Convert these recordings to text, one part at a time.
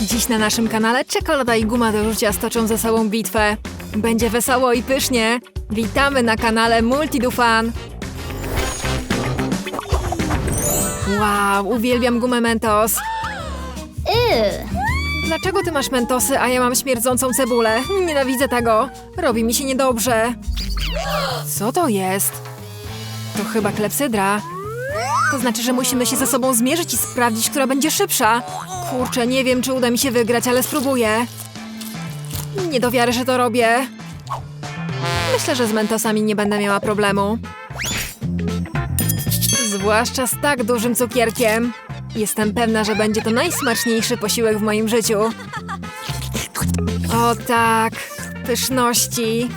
Dziś na naszym kanale czekolada i guma do rzucia stoczą ze sobą bitwę. Będzie wesoło i pysznie. Witamy na kanale Multidufan. Wow, uwielbiam gumę Mentos. Ew. Dlaczego ty masz mentosy, a ja mam śmierdzącą cebulę? Nienawidzę tego. Robi mi się niedobrze. Co to jest? To chyba klepsydra. To znaczy, że musimy się ze sobą zmierzyć i sprawdzić, która będzie szybsza. Kurczę, nie wiem, czy uda mi się wygrać, ale spróbuję. Nie do wiary, że to robię. Myślę, że z mentosami nie będę miała problemu. Zwłaszcza z tak dużym cukierkiem. Jestem pewna, że będzie to najsmaczniejszy posiłek w moim życiu. O tak, pyszności.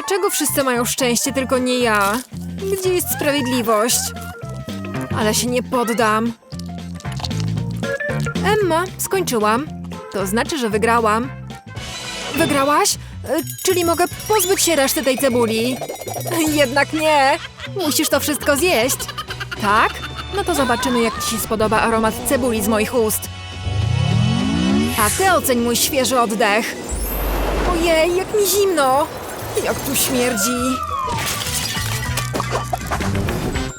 Dlaczego wszyscy mają szczęście, tylko nie ja? Gdzie jest sprawiedliwość? Ale się nie poddam. Emma, skończyłam. To znaczy, że wygrałam. Wygrałaś? E, Czyli mogę pozbyć się reszty tej cebuli? Jednak nie. Musisz to wszystko zjeść. Tak? No to zobaczymy, jak ci się spodoba aromat cebuli z moich ust. A ty oceń mój świeży oddech. Ojej, jak mi zimno. Jak tu śmierdzi.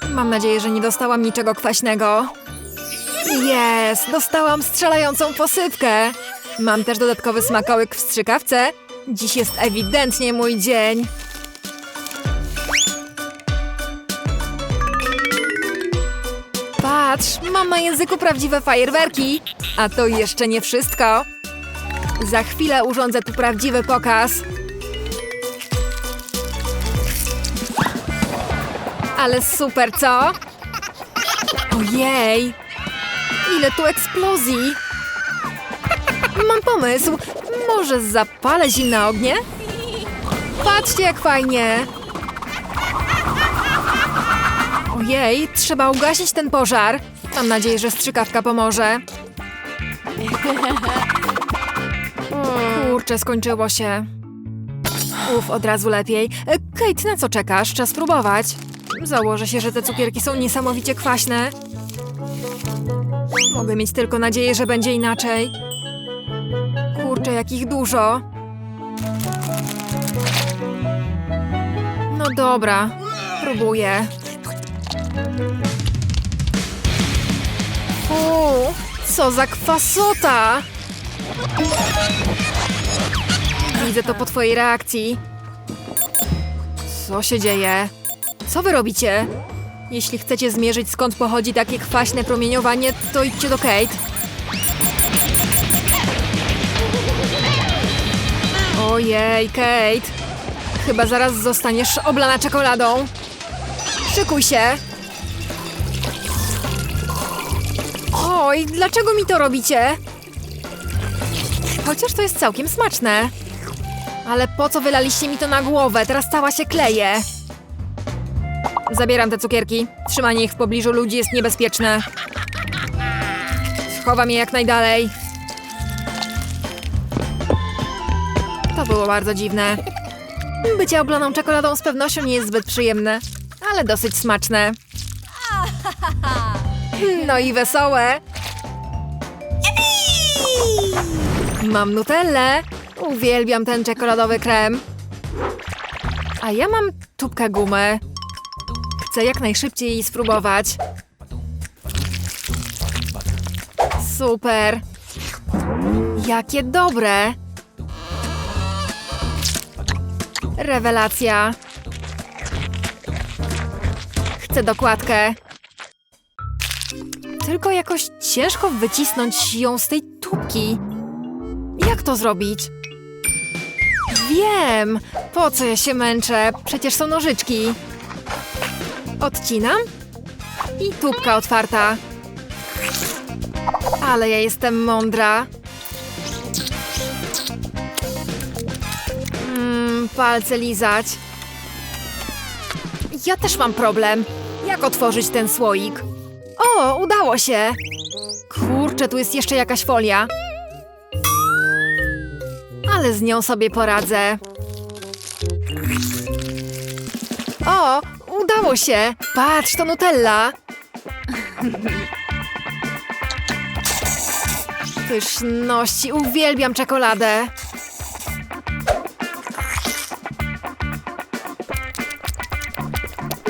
Mam nadzieję, że nie dostałam niczego kwaśnego. Jest, dostałam strzelającą posypkę. Mam też dodatkowy smakołyk w strzykawce. Dziś jest ewidentnie mój dzień. Patrz, mam na języku prawdziwe fajerwerki. A to jeszcze nie wszystko. Za chwilę urządzę tu prawdziwy pokaz. Ale super, co? Ojej! Ile tu eksplozji! Mam pomysł. Może zapalę zimne ognie? Patrzcie, jak fajnie! Ojej, trzeba ugasić ten pożar. Mam nadzieję, że strzykawka pomoże. Kurczę, skończyło się. Uf, od razu lepiej. Kate, na co czekasz? Czas próbować. Założę się, że te cukierki są niesamowicie kwaśne. Mogę mieć tylko nadzieję, że będzie inaczej. Kurczę, jakich dużo. No dobra, próbuję. Fu, co za kwasota! Widzę to po twojej reakcji. Co się dzieje? Co wy robicie? Jeśli chcecie zmierzyć skąd pochodzi takie kwaśne promieniowanie, to idźcie do Kate. Ojej, Kate. Chyba zaraz zostaniesz oblana czekoladą. Szykuj się. Oj, dlaczego mi to robicie? Chociaż to jest całkiem smaczne. Ale po co wylaliście mi to na głowę? Teraz cała się kleje. Zabieram te cukierki. Trzymanie ich w pobliżu ludzi jest niebezpieczne. Schowam je jak najdalej. To było bardzo dziwne. Bycie oblaną czekoladą z pewnością nie jest zbyt przyjemne, ale dosyć smaczne. No i wesołe. Mam nutellę. Uwielbiam ten czekoladowy krem. A ja mam tubkę gumy. Chcę jak najszybciej spróbować. Super. Jakie dobre. Rewelacja. Chcę dokładkę. Tylko jakoś ciężko wycisnąć ją z tej tubki. Jak to zrobić? Wiem! Po co ja się męczę? Przecież są nożyczki. Odcinam. I tubka otwarta. Ale ja jestem mądra. Mm, palce lizać. Ja też mam problem. Jak otworzyć ten słoik? O, udało się! Kurczę, tu jest jeszcze jakaś folia. Ale z nią sobie poradzę. O, udało się! Patrz, to Nutella! Pyszności, uwielbiam czekoladę.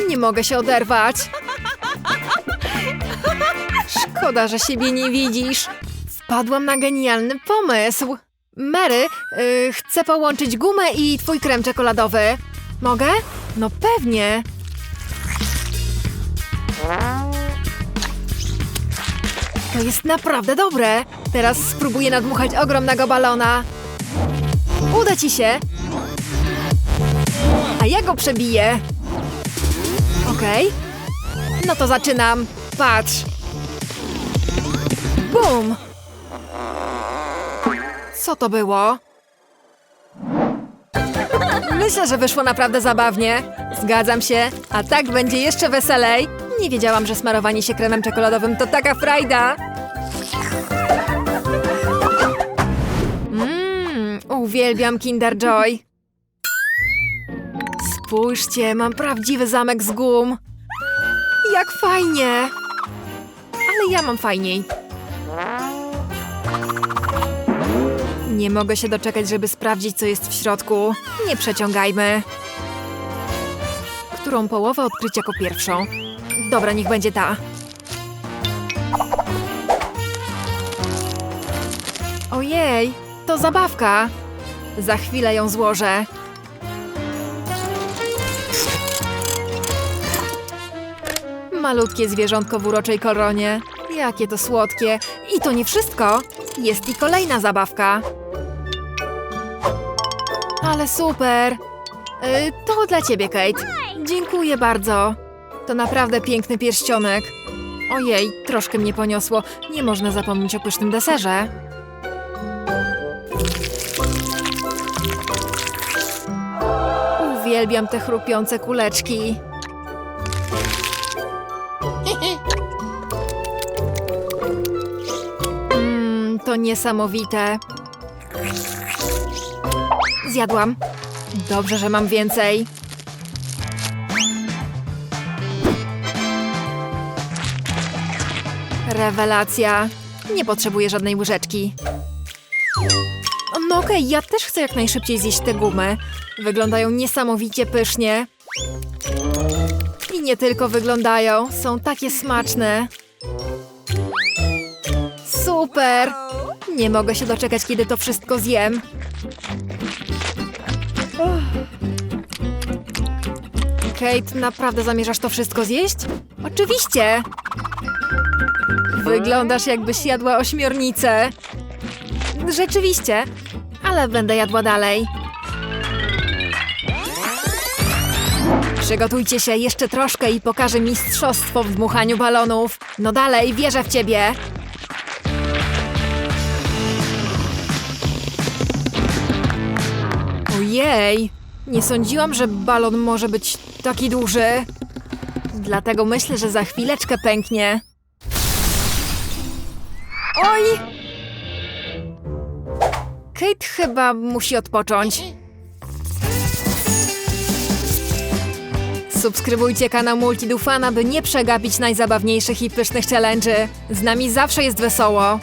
Nie mogę się oderwać. Szkoda, że siebie nie widzisz. Wpadłam na genialny pomysł. Mary, y, chcę połączyć gumę i twój krem czekoladowy. Mogę? No pewnie. To jest naprawdę dobre. Teraz spróbuję nadmuchać ogromnego balona. Uda ci się. A ja go przebiję. Okej. No to zaczynam. Patrz. Bum. Co to było? Myślę, że wyszło naprawdę zabawnie. Zgadzam się. A tak będzie jeszcze weselej. Nie wiedziałam, że smarowanie się kremem czekoladowym to taka frajda. Mmm, uwielbiam Kinder Joy. Spójrzcie, mam prawdziwy zamek z gum. Jak fajnie. Ale ja mam fajniej. Nie mogę się doczekać, żeby sprawdzić, co jest w środku. Nie przeciągajmy. Którą połowę odkryć jako pierwszą? Dobra, niech będzie ta. Ojej, to zabawka. Za chwilę ją złożę. Malutkie zwierzątko w uroczej koronie. Jakie to słodkie. I to nie wszystko. Jest i kolejna zabawka. Ale super. Y, to dla ciebie, Kate. Dziękuję bardzo. To naprawdę piękny pierścionek. Ojej, troszkę mnie poniosło. Nie można zapomnieć o pysznym deserze. Uwielbiam te chrupiące kuleczki. Mmm, to niesamowite. Zjadłam. Dobrze, że mam więcej. Rewelacja. Nie potrzebuję żadnej łyżeczki. No okej, ja też chcę jak najszybciej zjeść te gumy. Wyglądają niesamowicie pysznie. I nie tylko wyglądają, są takie smaczne. Super! Nie mogę się doczekać, kiedy to wszystko zjem. Kate, naprawdę zamierzasz to wszystko zjeść? Oczywiście! Wyglądasz jakbyś jadła ośmiornicę. Rzeczywiście, ale będę jadła dalej. Przygotujcie się jeszcze troszkę i pokażę mistrzostwo w dmuchaniu balonów. No dalej, wierzę w ciebie. Ojej, nie sądziłam, że balon może być taki duży. Dlatego myślę, że za chwileczkę pęknie. Oj! Kate chyba musi odpocząć. Subskrybujcie kanał Multidufana, by nie przegapić najzabawniejszych i pysznych challenge'y. Z nami zawsze jest wesoło.